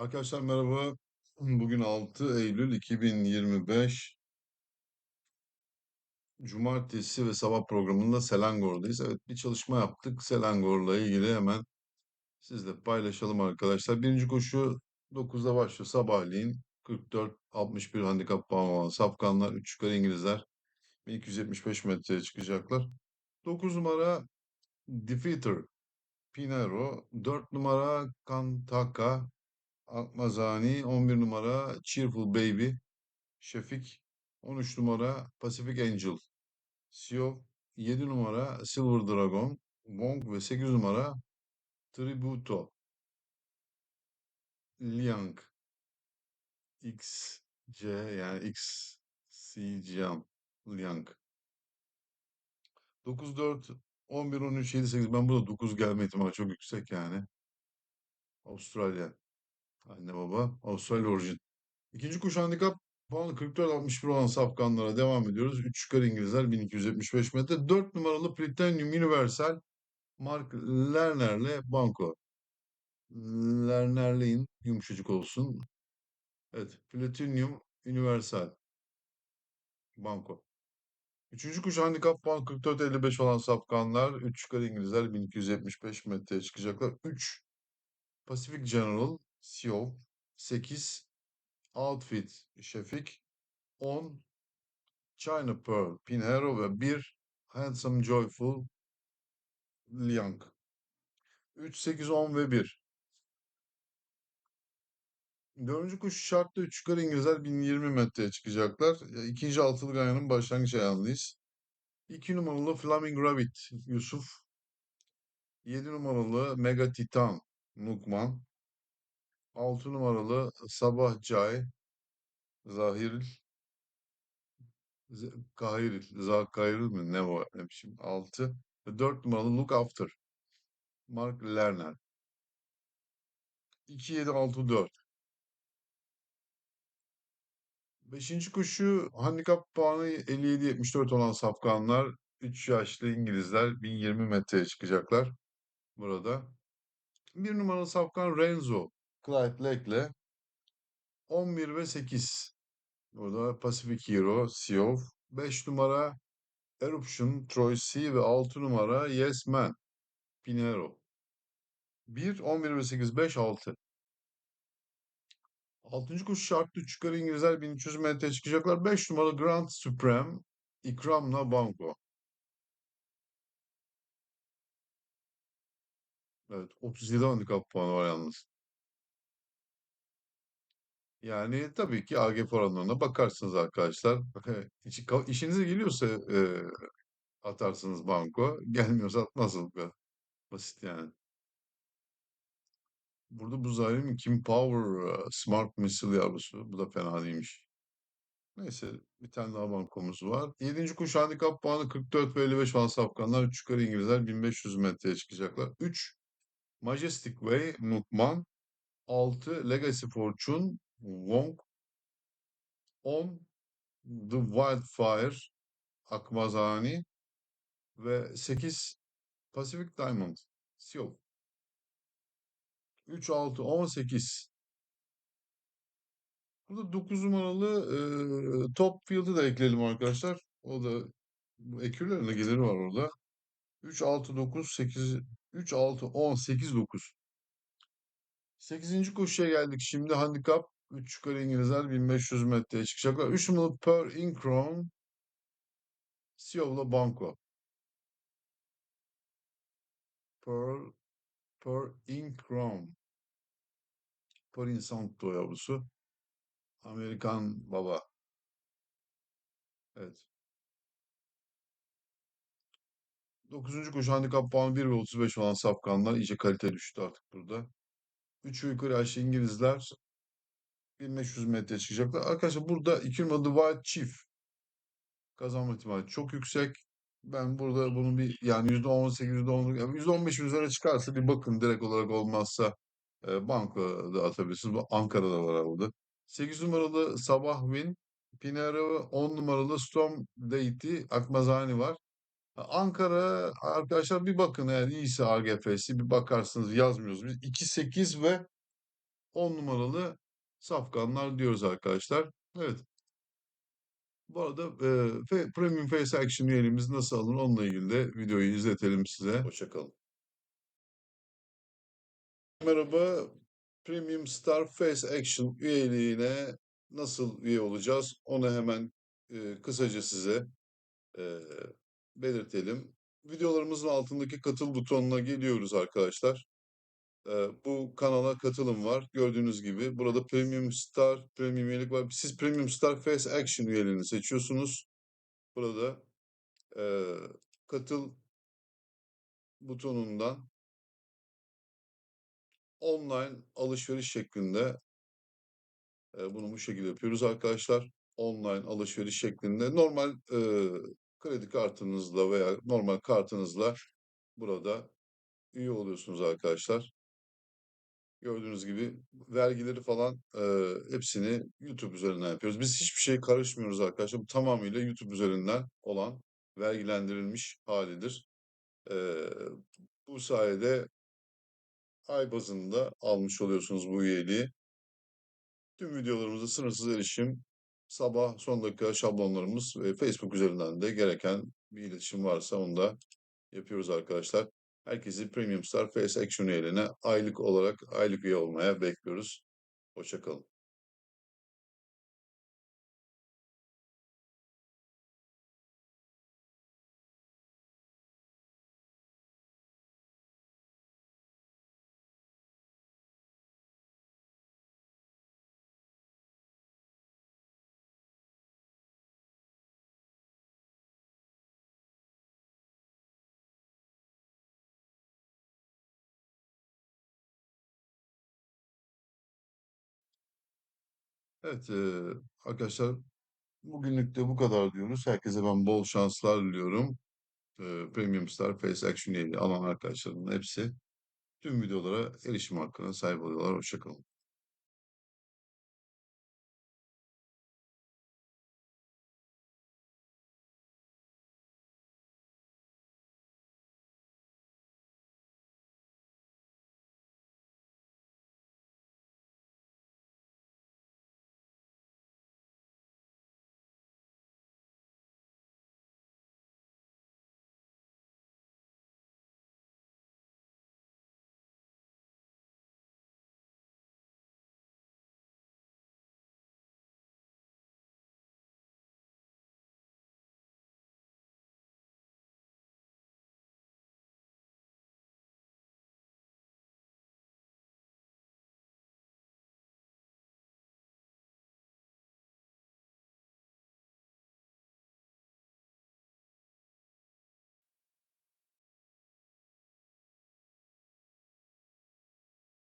Arkadaşlar merhaba. Bugün 6 Eylül 2025 Cumartesi ve sabah programında Selangor'dayız. Evet bir çalışma yaptık. Selangor'la ilgili hemen sizle paylaşalım arkadaşlar. Birinci koşu 9'da başlıyor sabahleyin. 44-61 handikap puanı olan Safkanlar, 3 yukarı İngilizler 1275 metreye çıkacaklar. 9 numara Defeater Pinero, 4 numara Kantaka Akmazani, 11 numara Cheerful Baby Şefik 13 numara Pacific Angel. Siyov 7 numara Silver Dragon. Wong ve 8 numara Tributo. Liang. XC yani X Jian. Liang. 9 4 11 13 7 8 ben burada 9 gelme ihtimali çok yüksek yani. Avustralya. Anne baba Avustralya orijin. İkinci kuş handikap puanı 44-61 olan safkanlara devam ediyoruz. 3 yukarı İngilizler 1275 metre. 4 numaralı Platinum Universal Mark Lerner'le Banko. Lerner'leyin yumuşacık olsun. Evet. Platinum Universal Banko. Üçüncü kuş handikap puan 44-55 olan safkanlar. 3 yukarı İngilizler 1275 metreye çıkacaklar. 3 Pacific General Siyov. 8 Outfit Şefik. 10 China Pearl Pinheiro ve 1 Handsome Joyful Liang. 3, 8, 10 ve 1. Dördüncü kuş şartlı 3 yukarı İngilizler 1020 metreye çıkacaklar. İkinci altılı ganyanın başlangıç ayağındayız. 2 numaralı Flaming Rabbit Yusuf. 7 numaralı Mega Titan Nukman. 6 numaralı Sabah Cay Zahiril Z- Kahiril Zakahiril mi? Ne o ne biçim 6 ve 4 numaralı Look After. Mark Lerner. 2 7 6 4 Beşinci handikap puanı 57-74 olan safkanlar. 3 yaşlı İngilizler 1020 metreye çıkacaklar burada. Bir numaralı safkan Renzo Clyde Blake'le 11 ve 8. Burada Pacific Hero Siov. 5 numara Eruption Troy C ve 6 numara Yes Man Pinero. 1, 11 ve 8, 5, 6. Altıncı koşu şartlı 3 yukarı İngilizler 1300 metreye çıkacaklar. 5 numaralı Grand Supreme İkramla Banko. Evet 37 handikap puanı var yalnız. Yani tabii ki AGF oranlarına bakarsınız arkadaşlar. İşi- İşinize geliyorsa e, atarsınız banko. Gelmiyorsa atmazsınız. bu. Basit yani. Burada bu zalim Kim Power Smart Missile yavrusu. Bu da fena değilmiş. Neyse bir tane daha bankomuz var. 7. kuş handikap puanı 44 ve 55 olan safkanlar. 3 yukarı İngilizler 1500 metreye çıkacaklar. 3 Majestic Way Nukman. 6 Legacy Fortune Wong. 10 The Wildfire Akmazani ve 8 Pacific Diamond Siyol. 3, 6, 18. Burada 9 numaralı e, Top Field'ı da ekleyelim arkadaşlar. O da ekürlerin de geliri var orada. 3, 6, 9, 8, 3, 6, 10, 8, 9. 8. koşuya geldik. Şimdi handikap 3 yukarı İngilizler 1500 metreye çıkacaklar. 3 numaralı Per Incron Siyov'la Banco. Pearl, Per Incron. Parin Santo yavrusu. Amerikan baba. Evet. 9. koşu handikap puanı 1 ve 35 olan safkanlar iyice kalite düştü artık burada. 3 yukarı aşağı İngilizler 1500 metre çıkacaklar. Arkadaşlar burada 2 numaralı White Chief kazanma ihtimali çok yüksek. Ben burada bunun bir yani %18, %10, yani %15 üzerine çıkarsa bir bakın direkt olarak olmazsa e, bankada atabilirsiniz. Bu Ankara'da var burada. 8 numaralı Sabah Win, Pinero 10 numaralı Storm Deity Akmazani var. Ankara arkadaşlar bir bakın eğer iyiyse AGF'si bir bakarsınız yazmıyoruz. Biz 2, 8 ve 10 numaralı safkanlar diyoruz arkadaşlar. Evet. Bu arada e, Premium Face Action üyeliğimiz nasıl alınır onunla ilgili de videoyu izletelim size. Hoşçakalın. Merhaba. Premium Star Face Action üyeliğine nasıl üye olacağız? Onu hemen e, kısaca size e, belirtelim. Videolarımızın altındaki katıl butonuna geliyoruz arkadaşlar. Bu kanala katılım var. Gördüğünüz gibi burada Premium Star, Premium üyelik var. Siz Premium Star Face Action üyeliğini seçiyorsunuz. Burada e, katıl butonundan online alışveriş şeklinde e, bunu bu şekilde yapıyoruz arkadaşlar. Online alışveriş şeklinde normal e, kredi kartınızla veya normal kartınızla burada üye oluyorsunuz arkadaşlar. Gördüğünüz gibi vergileri falan e, hepsini YouTube üzerinden yapıyoruz. Biz hiçbir şey karışmıyoruz arkadaşlar. Bu tamamıyla YouTube üzerinden olan vergilendirilmiş halidir. E, bu sayede ay bazında almış oluyorsunuz bu üyeliği. Tüm videolarımıza sınırsız erişim, sabah son dakika şablonlarımız ve Facebook üzerinden de gereken bir iletişim varsa onu da yapıyoruz arkadaşlar. Herkesi Premium Star Face Action üyeliğine aylık olarak aylık üye olmaya bekliyoruz. Hoşçakalın. Evet e, arkadaşlar bugünlük de bu kadar diyoruz. Herkese ben bol şanslar diliyorum. E, Premium Star Face Action alan arkadaşlarımın hepsi tüm videolara erişim hakkına sahip oluyorlar. Hoşçakalın.